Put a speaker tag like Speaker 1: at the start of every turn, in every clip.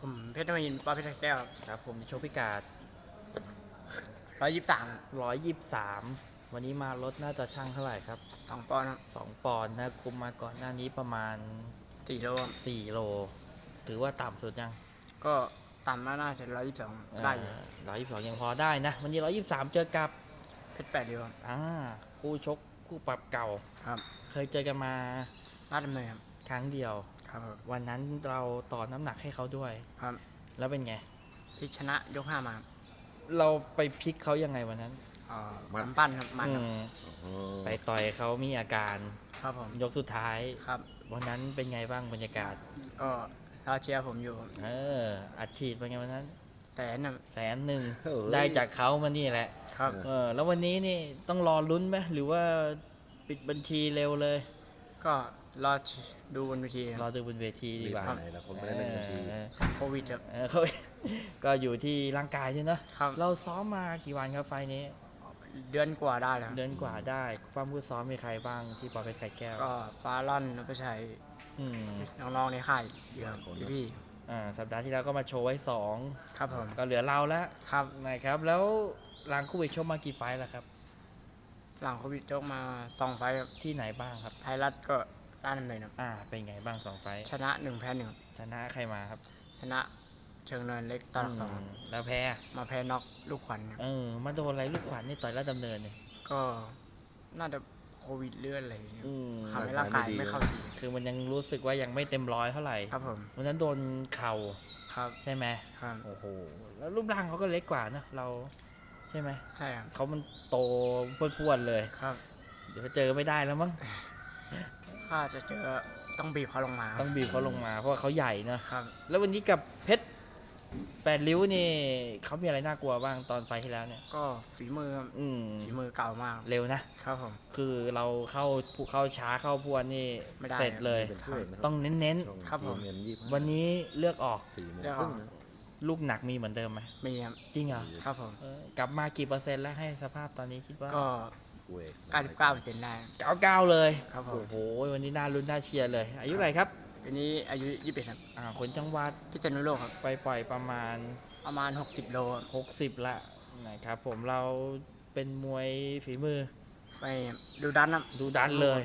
Speaker 1: ผมเพชรนวินป้าเพชรแก้ว
Speaker 2: ครับผมโชว์พิกาด
Speaker 1: ร้อยยี่สิบสาม
Speaker 2: 123วันนี้มาลดน่าจะช่างเท่าไหร่ครับ
Speaker 1: สองปอนด์ครับ
Speaker 2: 2ปอนด์นะคุมมาก่อนหน้านี้ประมาณ
Speaker 1: สี่โลครับ
Speaker 2: 4โล ถือว่าต่ำสุดยัง
Speaker 1: ก็ต่ำมากน่าจะร้อยยี่สิบสองได้อยู่
Speaker 2: ร้อยยี่สิบสองยังพอได้นะ วันนี้123เจอกับ
Speaker 1: เพชรแปดเดียวครับ
Speaker 2: อ่าคู่ชกคู่ปรับเก่า
Speaker 1: ครับ
Speaker 2: เคยเจอกันมา
Speaker 1: ลาดดำเนินครับ
Speaker 2: ครั้งเดียว
Speaker 1: ครับผม
Speaker 2: วันนั้นเราต่อน้ำหนักให้เขาด้วย
Speaker 1: ครับ
Speaker 2: แล้วเป็นไง
Speaker 1: ที่ชนะยกห้ามาครับ
Speaker 2: เราไปพลิกเขายังไงวันนั้น
Speaker 1: เอ่อมันปั้นครับมันครับ
Speaker 2: อืมไปต่อยเขามีอาการ
Speaker 1: ครับผม
Speaker 2: ยกสุดท้าย
Speaker 1: ครับ
Speaker 2: วันนั้นเป็นไงบ้างบรรยากาศ
Speaker 1: ก็เราเชียร์ผมอยู่
Speaker 2: เอออัดฉีดเป็นไงวันนั้น
Speaker 1: แสนน่ะ
Speaker 2: แสนหนึ่ง
Speaker 3: เฮ้ย
Speaker 2: ได้จากเขามานี่แหละ
Speaker 1: ครับ
Speaker 2: เออแล้ววันนี้นี่ต้องรอลุ้นไหมหรือว่าปิดบัญชีเร็วเลย
Speaker 1: ก็ รอดูบนเวทีค
Speaker 2: รอ
Speaker 1: รับ
Speaker 2: ดูบนเวทีดีกว่า
Speaker 3: ไหนละคนไม่ได้เล่นกันที
Speaker 2: เออ
Speaker 1: โควิดครับ
Speaker 2: เออเขาก็อยู่ที่ร่างกายด้วยเนอะ
Speaker 1: ครับ
Speaker 2: เราซ้อมมากี่วันครับไฟล์นี้
Speaker 1: เดือนกว่าได้แล้ว
Speaker 2: เดือนกว่าได้ความผู้ซ้อมมีใครบ้างที่ปอเป็นไข่แก้ว
Speaker 1: ก็ฟ้าลั่นนพชัย
Speaker 2: อืม
Speaker 1: น้องๆในค่ายเยอะพี่
Speaker 2: อ่าสัปดาห์ที่แล้วก็มาโชว์ไว้สอง
Speaker 1: ๆครับผม
Speaker 2: ก็เหลือเราแล้ว
Speaker 1: ครับ
Speaker 2: นะครับ แล้วหลังคู่วิชกมากี่ไฟล์แล้วครับ
Speaker 1: หลังโควิดโจกมาสองไฟล์ครับ
Speaker 2: ที่ไหนบ้างครับ
Speaker 1: ไทยรัฐก็ ด้านดำเนินครับ
Speaker 2: อ่า เป็นไงบ้างสองไฟล์
Speaker 1: ชนะหนึ่งแพ้หนึ่ง
Speaker 2: ชนะใครมาครับ
Speaker 1: ชนะเชิงเนินเล็กตอนสอง
Speaker 2: มแล้วแพ้
Speaker 1: มาแพ้น็อกลูกขวัญครับ
Speaker 2: เออมาโดนอะไรลูกขวัญนี่ต่อยแล้วดำเนินเนี่ย
Speaker 1: ก็น่าจะโควิดเลื่อนอะไรอย่างเงี้ย
Speaker 2: อืม
Speaker 1: ทำให้ร่างกายไม่เข้าที
Speaker 2: คือมันยังรู้สึกว่ายังไม่เต็มร้อยเท่าไหร่
Speaker 1: ครับผม
Speaker 2: วันนั้นโดนเข่า
Speaker 1: ครับ
Speaker 2: ใช่ไหม
Speaker 1: ครับ
Speaker 2: โอ้โหแล้วรูปร่างเขาก็เล็กกว่านะเราใช่ไหม
Speaker 1: ใช่ครับ
Speaker 2: เขามันโตพรวดๆเลย
Speaker 1: ครับ
Speaker 2: เดี๋ยวเจอไม่ได้แล้วมั้ง
Speaker 1: ถ้าจะเจอต้องบีบเขาลงมาค
Speaker 2: ต้
Speaker 1: รั
Speaker 2: อบงบีบเขาลงมา เพราะว่าเขาใหญ่เนอะ
Speaker 1: ครับ
Speaker 2: แล้ววันนี้กับเพชรแปดริ้วนี่เขามีอะไรน่ากลัวบ้างตอนไฟล์ที่แล้วเนี่ย
Speaker 1: ก็ฝีมือครับ
Speaker 2: อืม
Speaker 1: ฝีมือเก่ามาก
Speaker 2: เร็วนะ
Speaker 1: ครับผม
Speaker 2: คือเราเข้าเข้าช้าเข้าพวนนี่
Speaker 1: ไม่ได้
Speaker 2: เสร็จเลย
Speaker 3: เป็นถ้วยนะครับ
Speaker 2: ต้องเน้น
Speaker 3: ช่วง
Speaker 1: ครับผม
Speaker 3: เงินยี่สิบห้า
Speaker 2: ๆวันนี้เลือกออก
Speaker 3: สี่โมง
Speaker 1: เดี๋ยว
Speaker 3: ครึ่งนะ
Speaker 2: ลูกหนักมีเหมือนเดิมไหม
Speaker 1: มีครับ
Speaker 2: จริงเหรอ
Speaker 1: ครับผม
Speaker 2: เออกลับมากี่เปอร์เซ็นต์แล้วให้สภาพตอนนี้คิดว่า
Speaker 1: ก็
Speaker 3: เวก
Speaker 1: 99เปอร์เซ็นต์ได้
Speaker 2: เก้าเก้าเลย
Speaker 1: ครับผ
Speaker 2: โอ้
Speaker 1: ม
Speaker 2: โหวันนี้น่าลุ้นน่าเชียร์เลย อายุเท่าไหร่ครับ
Speaker 1: อันนี้อายุ21ครับ
Speaker 2: อ่าคนจังหวัด
Speaker 1: พิษณุโลกครับ
Speaker 2: ไปปล่อยประมาณ
Speaker 1: ประมาณ 60 โลครับ
Speaker 2: 60 ละนะครับผมเราเป็นมวยฝีมือ
Speaker 1: ไปดูดันครับ
Speaker 2: ดูดันเลย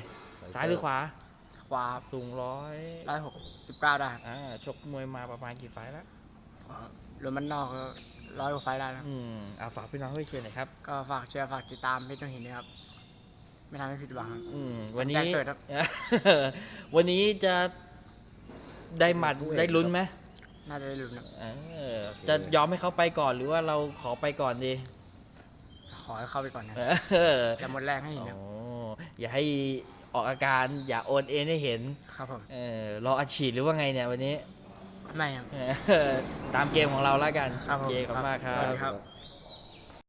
Speaker 2: ซ้ายหรือขวา
Speaker 1: ขวา
Speaker 2: สูงร้อย
Speaker 1: ร้อยหกสิบเก้าได้ครับ
Speaker 2: อ่าชกมวยมาประมาณกี่ไฟล์แล้ว
Speaker 1: รวมมันนอกก็ ร้อยกว่าไฟล์ได้แล้ว
Speaker 2: อืมเอาฝากพี่น้องให้เชียร์หน่อยครับ
Speaker 1: ก็ฝากเชียร์ฝากติดตามเพชรต้องเห็นนะครับ ไม่ทำให้ผิดหวังครับ
Speaker 2: อืมวันนี้
Speaker 1: แจ้งเกิดครับ
Speaker 2: วันนี้จะได้หมัดได้ลุ้นไหม
Speaker 1: น่าจะได้ลุ้นครับ
Speaker 2: เออจะยอมให้เขาไปก่อนหรือว่าเราขอไปก่อนดี
Speaker 1: ขอให้เข้าไปก่อนนะ
Speaker 2: เออ
Speaker 1: จะหมดแรงให้เห็นครับ
Speaker 2: โอ้อย่าให้ออกอาการอย่าโอนเอ็นให้เห็น
Speaker 1: ครับผม
Speaker 2: เออรออัดฉีดหรือว่าไงเนี่ยวันนี้
Speaker 1: ไม่ครับ
Speaker 2: เออตามเกมของเราแล้วกัน
Speaker 1: ครับผม
Speaker 2: โอเคขอบคุณมากครั
Speaker 1: สวัส
Speaker 2: บ
Speaker 1: ดีครับ